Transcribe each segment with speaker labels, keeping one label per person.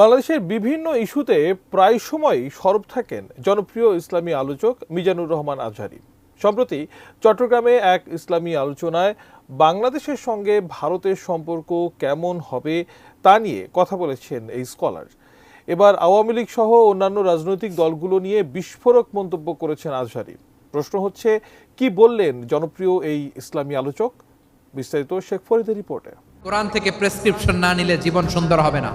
Speaker 1: বাংলাদেশের বিভিন্ন ইস্যুতে প্রায় সময়ই সরব থাকেন জনপ্রিয় ইসলামী আলোচক মিজানুর রহমান আজহারি। সম্প্রতি চট্টগ্রামে এক ইসলামী আলোচনায় বাংলাদেশের সঙ্গে ভারতের সম্পর্ক কেমন হবে তা নিয়ে কথা বলেছেন এই স্কলার। এবার আওয়ামী লীগ সহ অন্যান্য রাজনৈতিক দলগুলো নিয়ে বিস্ফোরক মন্তব্য করেছেন আজহারি। প্রশ্ন হচ্ছে, কি বললেন জনপ্রিয় এই ইসলামী আলোচক? বিস্তারিত শেখ ফরিদের রিপোর্টে।
Speaker 2: কোরআন থেকে প্রেসক্রিপশন না নিলে জীবন সুন্দর হবে না।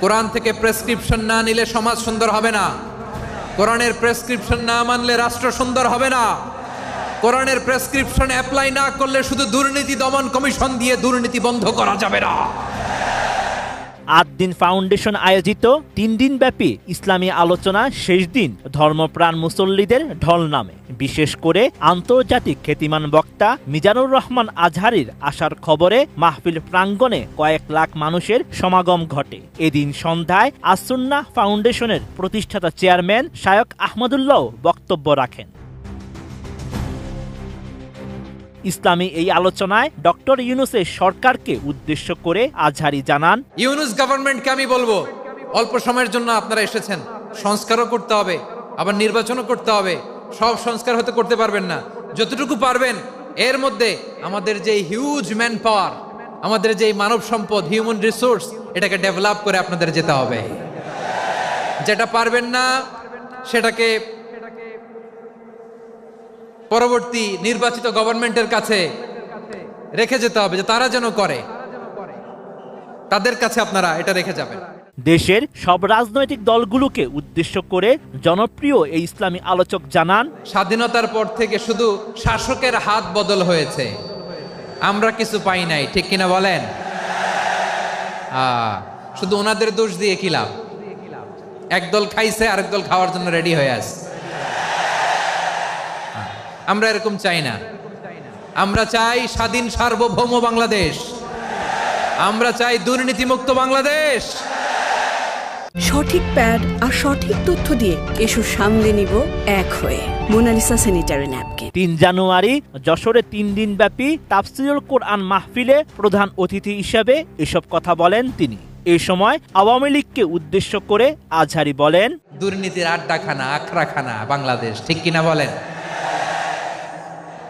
Speaker 2: কোরআন থেকে প্রেসক্রিপশন না নিলে সমাজ সুন্দর হবে না। কোরআনের প্রেসক্রিপশন না মানলে রাষ্ট্র সুন্দর হবে না। কোরআনের প্রেসক্রিপশন অ্যাপ্লাই না করলে শুধু দুর্নীতি দমন কমিশন দিয়ে দুর্নীতি বন্ধ করা যাবে না।
Speaker 3: আট দিন ফাউন্ডেশন আয়োজিত, তিন দিন ব্যাপী ইসলামী আলোচনা, শেষ দিন ধর্মপ্রাণ মুসল্লিদের ঢল নামে। বিশেষ করে আন্তর্জাতিক খ্যাতিমান বক্তা মিজানুর রহমান আজহারির আসার খবরে মাহফিল প্রাঙ্গণে কয়েক লাখ মানুষের সমাগম ঘটে। এদিন সন্ধ্যায় আসুন্না ফাউন্ডেশনের প্রতিষ্ঠাতা চেয়ারম্যান শায়ক আহমদুল্লাহ বক্তব্য রাখেন। ইসলামী এই আলোচনায় ডক্টর ইউনুসের সরকারকে উদ্দেশ্য করে আজহারি জানান,
Speaker 2: ইউনুস গভর্নমেন্টকে আমি বলব, অল্প সময়ের জন্য আপনারা এসেছেন। সংস্কারও করতে হবে, আবার নির্বাচনও করতে হবে। সব সংস্কার হতে করতে পারবেন না। যতটুকু পারবেন, এর মধ্যে আমাদের যে হিউজ ম্যান পাওয়ার আমাদের যে মানব সম্পদ হিউম্যান রিসোর্স এটাকে ডেভেলপ করে আপনাদের যেতে হবে। যেটা পারবেন না, সেটাকে পরবর্তী নির্বাচিত গভর্নমেন্টের কাছে রেখে যেতে হবে যে তারা যেন করে। তাদের কাছে আপনারা এটা রেখে যাবেন।
Speaker 3: দেশের সব রাজনৈতিক দলগুলোকে উদ্দেশ্য করে জনপ্রিয় এই ইসলামী আলোচক জানান
Speaker 2: স্বাধীনতার পর থেকে শুধু শাসকের হাত বদল হয়েছে। আমরা কিছু পাই নাই ঠিক কিনা বলেন? আহ, শুধু ওনাদের দোষ দিয়ে কি লাভ? একদল খাইছে আরেক দল খাওয়ার জন্য রেডি হয়ে আছে। আমরা এরকম চাই না। আমরা চাই স্বাধীন সার্বভৌম বাংলাদেশ। আমরা চাই দুর্নীতিমুক্ত বাংলাদেশ।
Speaker 4: সঠিক প্যাড আর সঠিক তথ্য দিয়ে এসব সামলে নিব এক হয়ে মোনালিসা স্যানিটারি ন্যাপকিন
Speaker 3: তিন জানুয়ারি যশোরে তিন দিন ব্যাপী তাফসিরুল কোরআন মাহফিলে প্রধান অতিথি হিসেবে এসব কথা বলেন তিনি। এ সময় আওয়ামী লীগকে উদ্দেশ্য করে আজহারি বলেন
Speaker 2: দুর্নীতির আড্ডাখানা আখড়াখানা বাংলাদেশ ঠিক কিনা বলেন?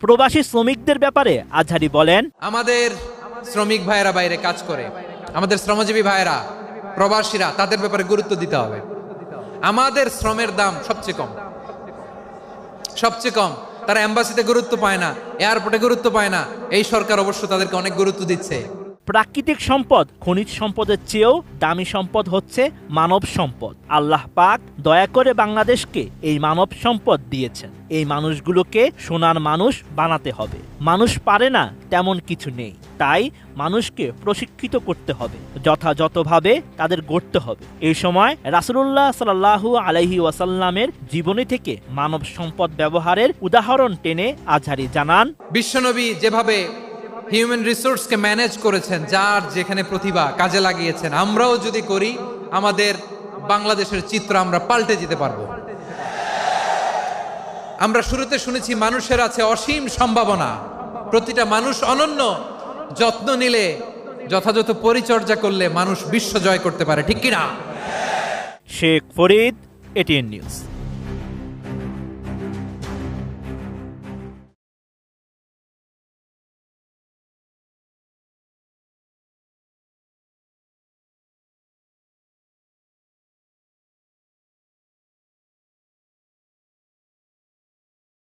Speaker 3: প্রবাসী শ্রমিকদের ব্যাপারে আজহারি বলেন,
Speaker 2: আমাদের শ্রমিক ভাইয়েরা বাইরে কাজ করে, আমাদের শ্রমজীবী ভাইয়েরা, প্রবাসীরা তাদের ব্যাপারে গুরুত্ব দিতে হবে। আমাদের শ্রমের দাম সবচেয়ে কম। সবচেয়ে কম। তারা এম্বাসিতে গুরুত্ব পায় না, এয়ারপোর্টে গুরুত্ব পায় না। এই সরকার অবশ্য তাদেরকে অনেক গুরুত্ব দিচ্ছে।
Speaker 3: প্রাকৃতিক সম্পদ, খনিজ সম্পদের চেয়েও দামি সম্পদ হচ্ছে মানব সম্পদ। আল্লাহ পাক দয়া করে বাংলাদেশকে এই মানব সম্পদ দিয়েছেন। এই মানুষগুলোকে সোনার মানুষ বানাতে হবে। মানুষ পারে না তেমন কিছু নেই। তাই মানুষকে প্রশিক্ষিত করতে হবে। যথাযথভাবে তাদের গড়তে হবে। এই সময় রাসুলুল্লাহ সাল্লাহু আলাইহি ওয়াসাল্লামের জীবনী থেকে মানব সম্পদ ব্যবহারের উদাহরণ টেনে আজহারি জানান,
Speaker 2: বিশ্বনবী যেভাবে হিউম্যান রিসোর্সকে ম্যানেজ করেছেন, যার যেখানে প্রতিভা কাজে লাগিয়েছেন। আমরাও যদি করি, আমাদের বাংলাদেশের চিত্র আমরা পাল্টে যেতে পারব। আমরা শুরুতে শুনেছি, মানুষের আছে অসীম সম্ভাবনা। প্রতিটা মানুষ অনন্য। যত্ন নিলে, যথাযথ পরিচর্যা করলে মানুষ বিশ্ব জয় করতে পারে, ঠিক কিনা?
Speaker 3: Sheikh Farid, ATN News.